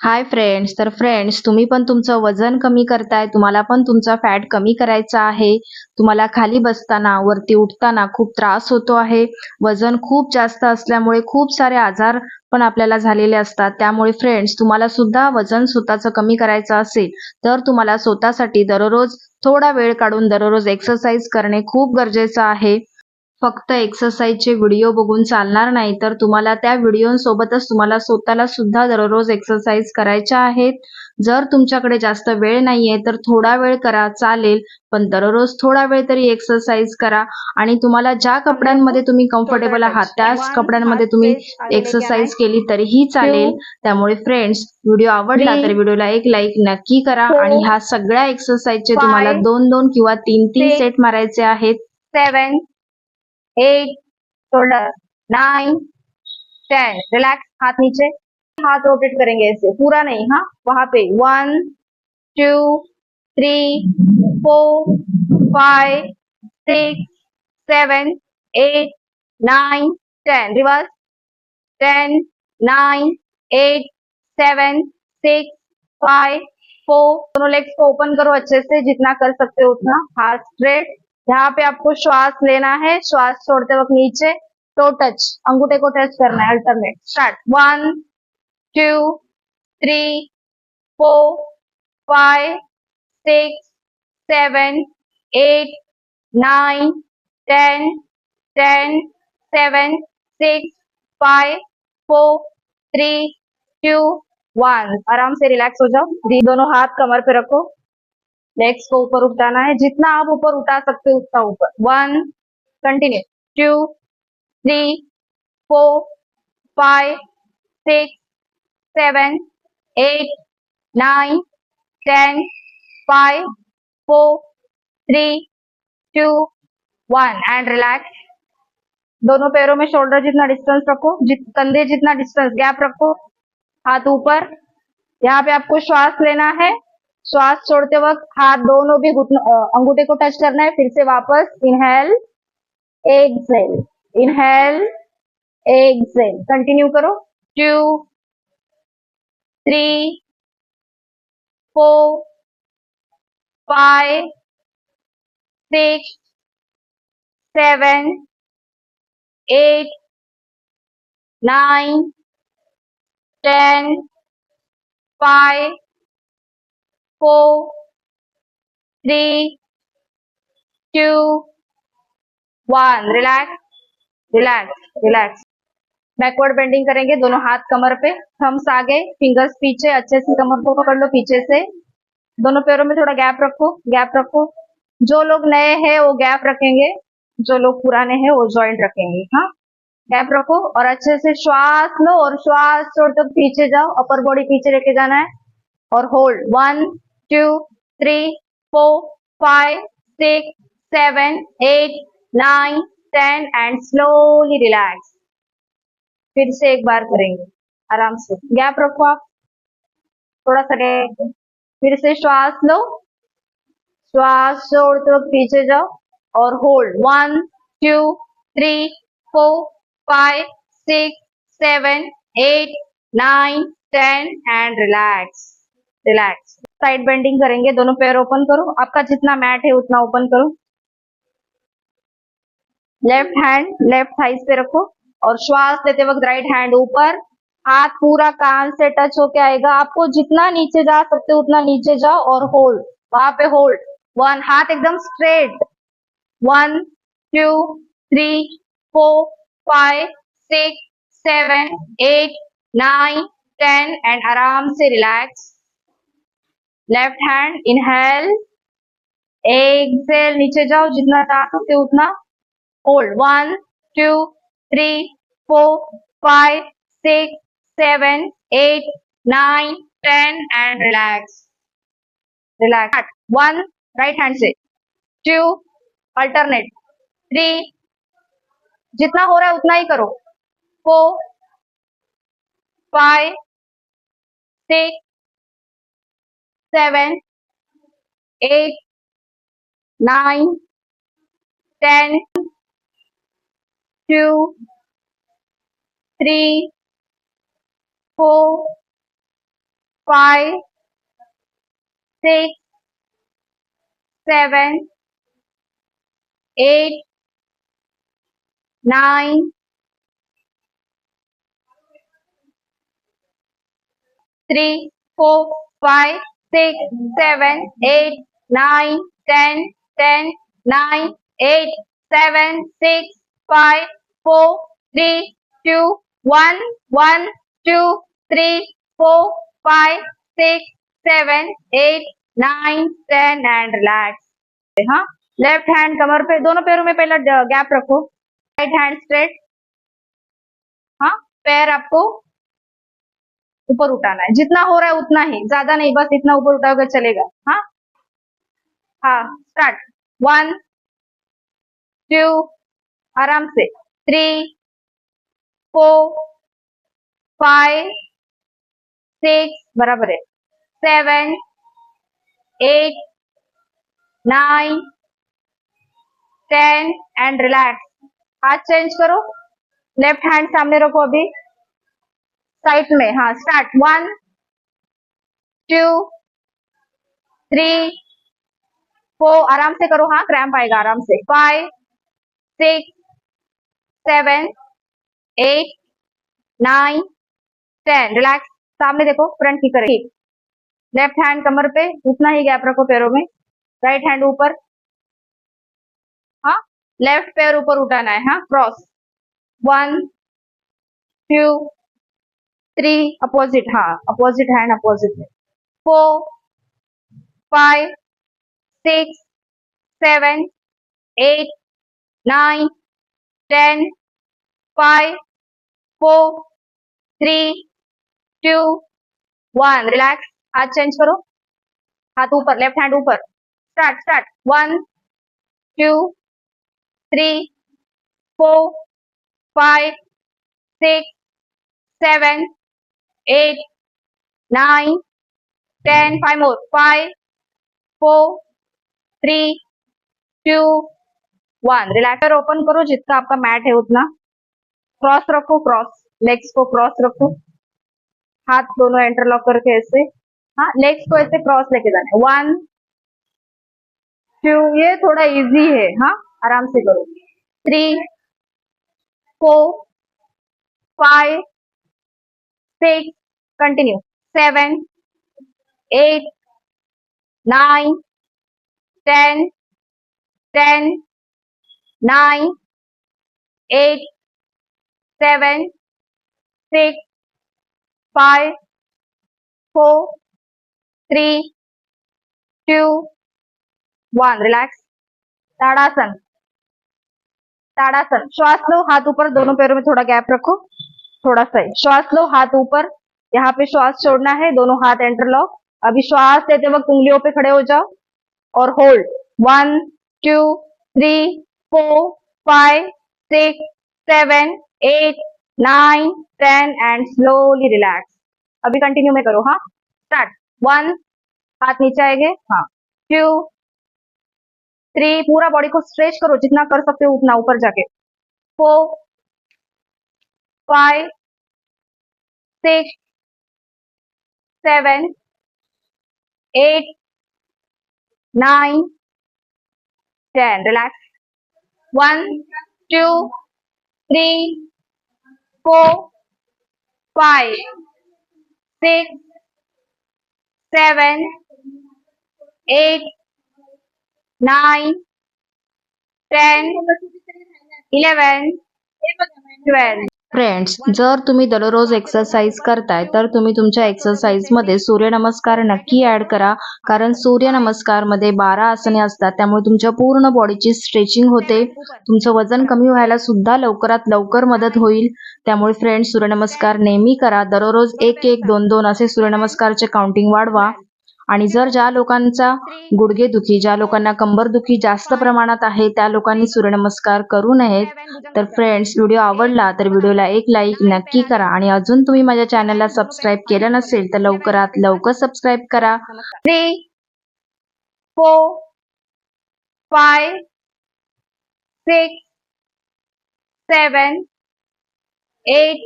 Hi friends तर friends तुम्ही पण तुमचं वजन कमी करताय तुम्हाला पण तुमचा फॅट कमी करायचा आहे. तुम्हाला खाली बसताना वरती उठताना खूप त्रास होतो आहे. वजन खूप जास्त असल्यामुळे खूप सारे आजार पण आपल्याला झालेले असतात. त्यामुळे फ्रेंड्स तुम्हाला सुद्धा वजन स्वतःचं कमी करायचं असेल तर तुम्हाला स्वतःसाठी दररोज थोडा वेळ काढून दररोज एक्सरसाइज करणे खूप गरजेचं आहे. फक्त एक्सरसाइजचे व्हिडिओ बघून चालणार नाही तर तुम्हाला त्या व्हिडिओसोबतच तुम्हाला स्वतःला सुद्धा दररोज एक्सरसाइज करायच्या आहेत. जर तुमच्याकडे जास्त वेळ नाहीये तर थोडा वेळ करा चालेल पण दररोज थोडा वेळ तरी एक्सरसाइज करा. आणि तुम्हाला ज्या कपड्यांमध्ये तुम्ही कम्फर्टेबल आहात त्याच कपड्यांमध्ये तुम्ही एक्सरसाइज केली तरीही चालेल. त्यामुळे फ्रेंड्स व्हिडिओ आवडला तर व्हिडिओला एक लाईक नक्की करा. आणि ह्या सगळ्या एक्सरसाइजचे तुम्हाला दोन दोन किंवा तीन तीन सेट मारायचे आहेत. Seven eight shoulder nine ten relax हाथ नीचे। हाथ रोटेट करेंगे ऐसे पूरा नहीं हाँ? वहाँ पे। One two three four five six seven eight nine ten reverse ten nine eight seven six five four दोनों लेग्स को ओपन करो अच्छे से। जितना कर सकते हो उतना। हाथ स्ट्रेट यहाँ पे आपको श्वास लेना है, श्वास छोड़ते वक्त नीचे तो टच अंगूठे को टच करना है alternate start one two three four five six seven eight nine ten ten seven six five four three two one आराम से रिलैक्स हो जाओ. दोनों हाथ कमर पे रखो. लेग्स को ऊपर उठाना है। जितना आप ऊपर उठा सकते हो उतना ऊपर। One continue two three four five six seven eight nine ten five four three two one and relax दोनों पैरों में शोल्डर जितना डिस्टेंस रखो, जित, कंधे जितना डिस्टेंस गैप रखो, हाथ ऊपर। यहाँ पे आपको श्वास लेना है। श्वास छोड़ते वक्त हाथ दोनों भी अंगूठे को टच करना है, फिर से वापस inhale exhale inhale exhale continue करो. Two three four five six seven eight nine ten five four, three, two, one. Relax, relax, relax. Backward bending करेंगे दोनों हाथ कमर पे थम्स आगे फिंगर्स पीछे अच्छे से कमर को पकड़ लो पीछे से। दोनों पैरों में थोड़ा गैप रखो गैप रखो। जो लोग नए हैं वो गैप रखेंगे। जो लोग पुराने हैं वो ज्वाइंट रखेंगे हाँ। गैप रखो और अच्छे से श्वास लो और श्वास छोड़ते पीछे जाओ अपर बॉडी पीछे लेके जाना है। और hold one two, three, four, five, six, seven, eight, nine, ten and slowly relax. फिर से एक बार करेंगे। आराम से। गैप रखो आप। थोड़ा सा फिर से श्वास लो। श्वास छोड़ते वक्त पीछे जाओ और hold one two three four five six seven eight nine ten and relax relax side bending करेंगे, दोनों पैर ओपन करो। आपका जितना मैट है, उतना ओपन करो। लेफ़्ट हैंड लेफ़्ट थाइस पे रखो और श्वास लेते वक्त राइट हैंड ऊपर। हाथ पूरा कान से टच होके आएगा। आपको जितना नीचे जा सकते हो, उतना नीचे जाओ और होल्ड वहाँ पे होल्ड वन हाथ एकदम straight one two three four five six seven eight nine ten and आराम से relax left hand inhale exhale नीचे जाओ, जितना चाह सकते उतना hold one two three four five six seven eight nine ten and relax relax one right hand से two alternate three जितना हो रहा है, उतना ही करो. Four five six seven, eight, nine, ten, two, three, four, five, six, seven, eight, nine, three, four, five, six, seven, eight, nine, ten, ten, nine, eight, seven, six, five, four, three, two, one, one, two, three, four, five, six, seven, eight, nine, ten and relax. हाँ left hand कमर पे दोनों पैरों में पहला gap रखो right hand straight हाँ पैर आपको ऊपर उठाना है। जितना हो रहा है उतना ही, ज़्यादा नहीं, बस इतना ऊपर उठाओगे चलेगा। हाँ? हाँ स्टार्ट वन टू आराम से। थ्री फोर फाइव सिक्स बराबर है। Seven eight nine ten and relax हाथ चेंज करो। लेफ़्ट हैंड सामने रखो अभी। साइड में हाँ start one two three four आराम से करो हाँ क्रैम्प आएगा आराम से. Five six seven eight nine ten relax सामने देखो फ्रंट की करें लेफ़्ट हैंड कमर पे उतना ही गैप रखो पैरों में. राइट हैंड ऊपर. हाँ लेफ़्ट पैर ऊपर उठाना है हाँ cross one two three opposite हाँ अपोजिट हैंड अपोजिट में। Four five six seven eight nine ten five four three two one relax हाथ चेंज करो। हाथ ऊपर लेफ़्ट हैंड ऊपर। Start start one two three four five six seven eight, nine, ten, five more, five, four, three, two, one. Relaxer open करो जितना आपका mat है उतना. क्रॉस रखो क्रॉस लेग्स को क्रॉस रखो. हाथ दोनों इंटरलॉक करके ऐसे. हाँ लेग्स को ऐसे क्रॉस लेके जाना वन टू ये थोड़ा इजी है. हाँ आराम से करो. Three four five six continue seven eight nine ten ten nine eight seven six five four three two one relax Tadasana Tadasana श्वास लो हाथ ऊपर दोनों पैरों में थोड़ा गैप रखो। थोड़ा सा श्वास लो, हाथ ऊपर। यहाँ पे श्वास छोड़ना है, दोनों हाथ एंटरलॉक अभी श्वास लेते वक्त उंगलियों पे खड़े हो जाओ और hold one two three four five six seven eight nine ten and slowly relax अभी कंटिन्यू में करो हाँ? स्टार्ट वन हाथ नीचे आएँगे हाँ। टू थ्री पूरा बॉडी को स्ट्रेच करो, जितना कर सकते हो उतना ऊपर जाके। Four five, six, seven, eight, nine, ten. Relax. One, two, three, four, five, six, seven, eight, nine, ten, eleven, twelve. Friends जर तुम्ही दररोज एक्सरसाइज करताय तर तुम्ही तुमच्या एक्सरसाइजमध्ये सूर्यनमस्कार नक्की ॲड करा. कारण सूर्यनमस्कारमध्ये बारा आसने असतात त्यामुळे तुमच्या पूर्ण बॉडीची स्ट्रेचिंग होते. तुमचं वजन कमी व्हायला सुद्धा लवकरात लवकर मदत होईल. त्यामुळे फ्रेंड्स सूर्यनमस्कार नेहमी करा. दररोज एक एक दोन दोन असे सूर्यनमस्कारचे काउंटिंग वाढवा. आणि जर ज्या लोकांचा गुडघेदुखी ज्या लोकांना कंबरदुखी जास्त प्रमाणात आहे त्या लोकांनी सूर्यनमस्कार करू नयेत. तर फ्रेंड्स व्हिडिओ आवडला तर व्हिडिओला एक लाईक नक्की करा. आणि अजून तुम्ही माझ्या चॅनलला सबस्क्राईब केलं नसेल तर लवकरात लवकर सबस्क्राईब करा. Three four five six seven eight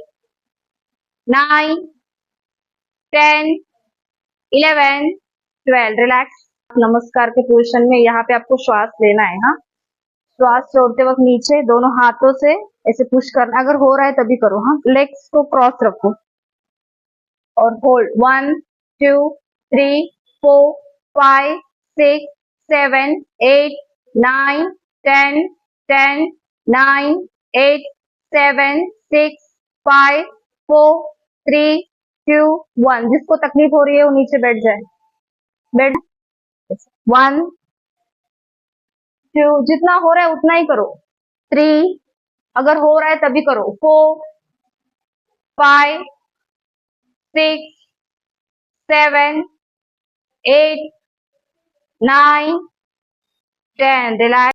nine ten eleven twelve relax नमस्कार के पोजिशन में यहाँ पे आपको श्वास लेना है हाँ? श्वास छोड़ते वक्त नीचे, दोनों हाथों से ऐसे पुश करना। अगर हो रहा है तभी करो हाँ? लेग्स को क्रॉस रखो। और hold one two three four five six seven eight nine ten ten nine eight seven six five four three two one जिसको तकलीफ़ हो रही है वो नीचे बैठ जाए। बैठ वन टू जितना हो रहा है उतना ही करो। थ्री अगर हो रहा है तभी करो। Four five six seven eight nine ten relax